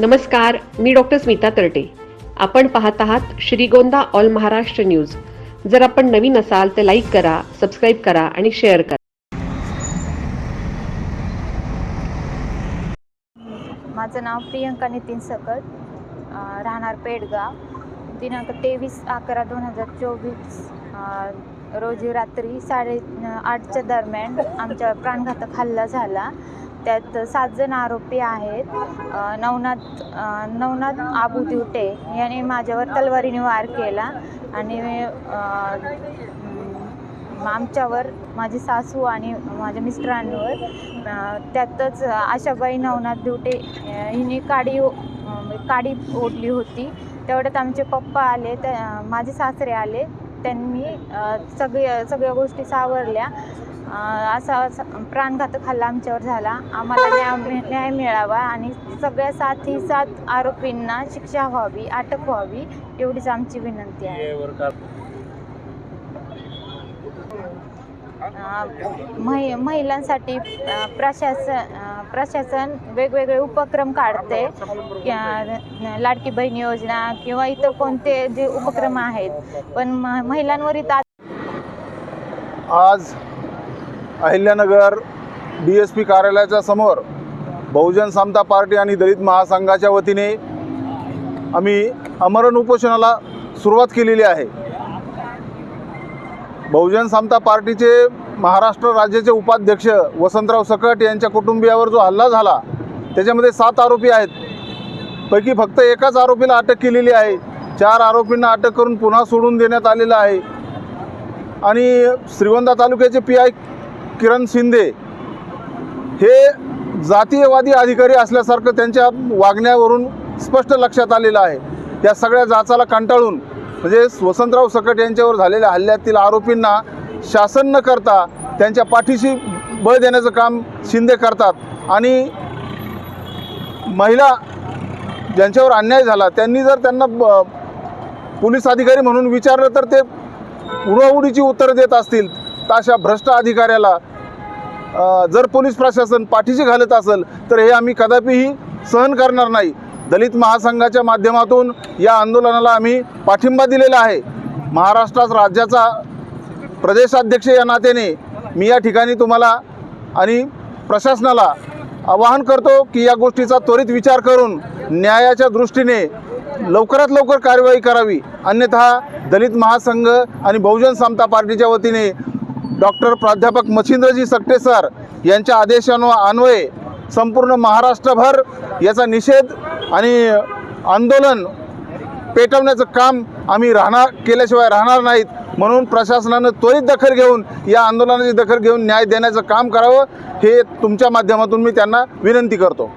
नमस्कार मी डॉक्टर स्मिता तरटे. आपण पाहत आहात श्रीगोंदा ऑल महाराष्ट्र न्यूज. जर आपण नवीन असाल तर लाईक करा सबस्क्राईब करा आणि शेअर करा. माझं नाव प्रियंका नितीन सकट राहणार पेडगाव. दिनांक तेवीस अकरा दोन हजार चोवीस रोजी रात्री साडे आठच्या दरम्यान आमच्या प्राणघातक हल्ला झाला. त्यात सात जण आरोपी आहेत. नवनाथ नवनाथ आबू दिवटे याने माझ्यावर तलवारीने वार केला आणि आमच्यावर माझी सासू आणि माझ्या मिस्टरांवर त्यातच आशाबाई नवनाथ दिवटे हिने काडी काडी ओढली होती. तेवढ्यात आमचे पप्पा आले त्या माझे सासरे आले. त्यांनी सगळ्या सगळे सगळ्या गोष्टी सावरल्या. असा असा प्राणघातक हल्ला आमच्यावर झाला. आम्हाला न्याय न्याय मिळावा आणि सगळ्या साथी सात आरोपींना शिक्षा व्हावी अटक व्हावी एवढीच आमची विनंती आहे. महि महिलांसाठी प्रशासन प्रशासन वेगवेगळे उपक्रम काढते. लाडकी बहीण योजना किंवा इतर कोणते जे उपक्रम आहेत. पण महिलांवर महिलांवर आज अहिल्यानगर डी एस पी कार्यालयाच्या समोर बहुजन समता पार्टी आणि दलित महासंघाच्या वतीने आम्ही अमरण उपोषणाला सुरुवात केलेली आहे. बहुजन समता पार्टीचे महाराष्ट्र राज्याचे उपाध्यक्ष वसंतराव सकट यांच्या कुटुंबियावर जो हल्ला झाला त्याच्यामध्ये सात आरोपी आहेत. पैकी फक्त एकाच आरोपीला अटक केलेली आहे. चार आरोपींना अटक करून पुन्हा सोडून देण्यात आलेलं आहे. आणि श्रीगोंदा तालुक्याचे पी आय किरण शिंदे हे जातीयवादी अधिकारी असल्यासारखं त्यांच्या वागण्यावरून स्पष्ट लक्षात आलेलं आहे. या सगळ्या जाचाला कंटाळून म्हणजे वसंतराव सकट यांच्यावर झालेल्या हल्ल्यातील आरोपींना शासन न करता त्यांच्या पाठीशी बळ देण्याचं काम शिंदे करतात आणि महिला ज्यांच्यावर अन्याय झाला त्यांनी जर त्यांना पोलीस अधिकारी म्हणून विचारलं तर ते उडवाउडीची उत्तरं देत असतील. तर अशा भ्रष्ट अधिकाऱ्याला जर पोलीस प्रशासन पाठीशी घालत असेल तर हे आम्ही कदापिही सहन करणार नाही. दलित महासंघाच्या माध्यमातून या आंदोलनाला आम्ही पाठिंबा दिलेला आहे. महाराष्ट्रात राज्याचा प्रदेशाध्यक्ष या नात्याने मी या ठिकाणी तुम्हाला आणि प्रशासनाला आवाहन करतो की या गोष्टीचा त्वरित विचार करून न्यायाच्या दृष्टीने लवकरात लवकर कार्यवाही करावी. अन्यथा दलित महासंघ आणि बहुजन समता पार्टीच्या वतीने डॉक्टर प्राध्यापक मच्छिंद्रजी सकटे सर यांच्या आदेशानु अन्वये संपूर्ण महाराष्ट्रभर याचा निषेध आणि आंदोलन पेटवण्याचं काम आम्ही राहणार केल्याशिवाय राहणार नाहीत म्हणून प्रशासनानं त्वरित दखल घेऊन या आंदोलनाची दखल घेऊन न्याय देण्याचं काम करावं हे तुमच्या माध्यमातून मी त्यांना विनंती करतो.